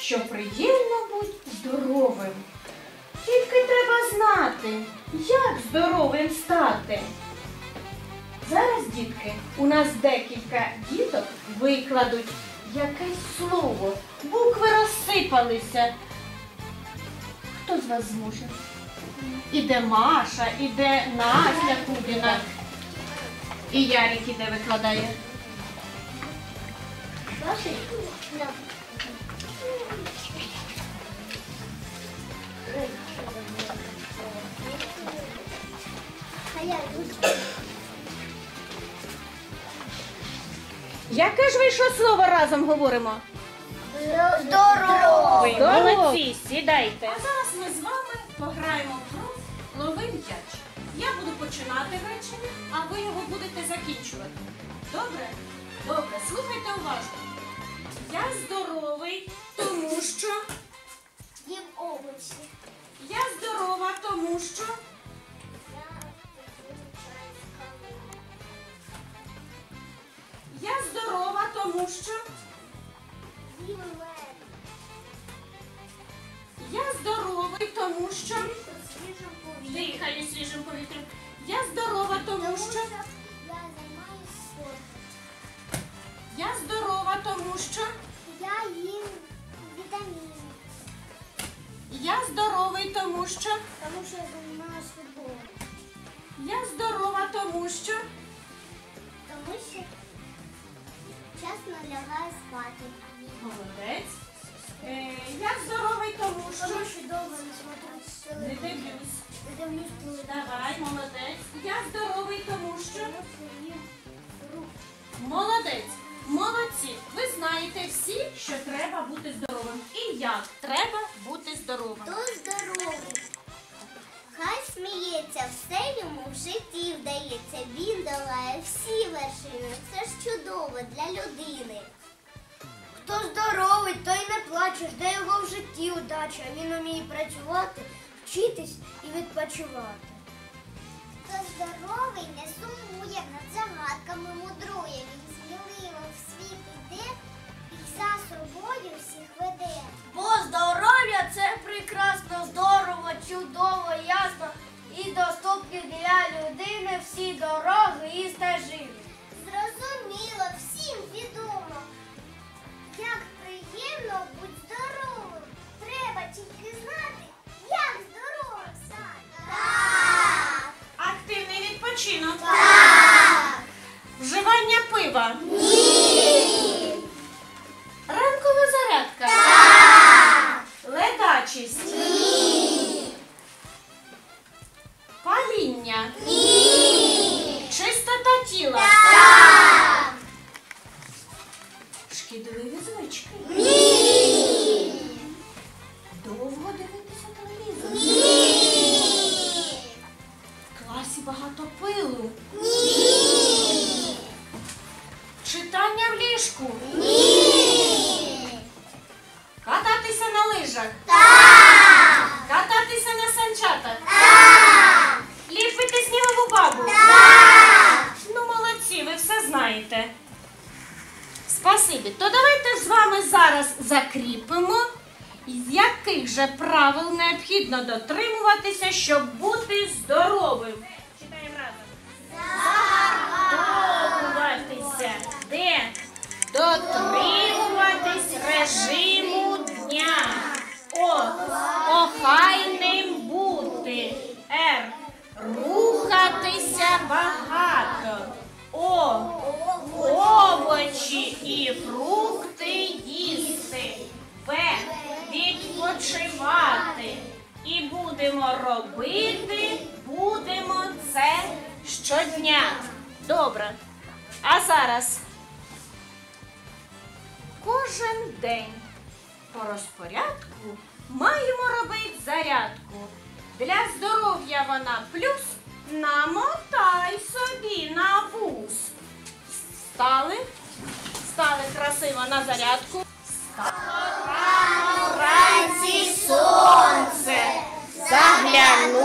що приємно бути здоровим. Тільки треба знати, як здоровим стати. Зараз, дітки, у нас декілька діток викладуть якесь слово. Букви розсипалися. Хто з вас зможе? Іде Маша, іде Настя Кубіна. І Ярик іде викладає. Ваші? Яке ж вийшло слово разом говоримо? Здорово! Ви молодці, сідайте. А зараз ми з вами пограємо в гру Лови м'яч. Я буду починати речення, а ви його будете закінчувати. Добре? Добре, слухайте уважно. Я здоровий, тому що. Їм овочі. Я здорова, тому що. Я здорова, тому що. Їм мед. Я здоровий, тому що. Дихаю свіжим повітрям. Я здорова, тому що. Тому що. Тому що я займаюся футболом. Я здорова, тому що. Тому що часно лягаю спати. Молодець. Е, я здоровий, тому що. Тому що довго не смотрю Не телевізор. дивлюсь. Не дивлюсь телевізор. Давай, молодець. Я здоровий, тому що. Тому що їм руки. Молодець. Молодці. Ви знаєте всі, що треба бути здоровим. І як треба бути здоровим. Хто здоровий? Хай сміється, все йому в житті вдається. Він долає всі вершини. Це ж чудово для людини. Хто здоровий, той не плаче, жде його в житті удача. Він уміє працювати, вчитись і відпочивати. Хто здоровий, не сумує, над загадками мудрує. Він сміливо в світ іде і за собою всіх веде. Бо здоров'я це прекрасно, здорово, чудово, ясно і доступні для людини всі дороги і стежини. Зрозуміло, всім відомо. Як приємно бути звички. Ні! Довго дивитися телевізор. Ні! Спасибі. То давайте з вами зараз закріпимо, яких же правил необхідно дотримуватися, щоб бути здоровим. Щодня. Добре. А зараз кожен день по розпорядку маємо робити зарядку. Для здоров'я вона плюс намотай собі на вуз. Стали, стали красиво на зарядку. Рано вранці сонце. Заглянули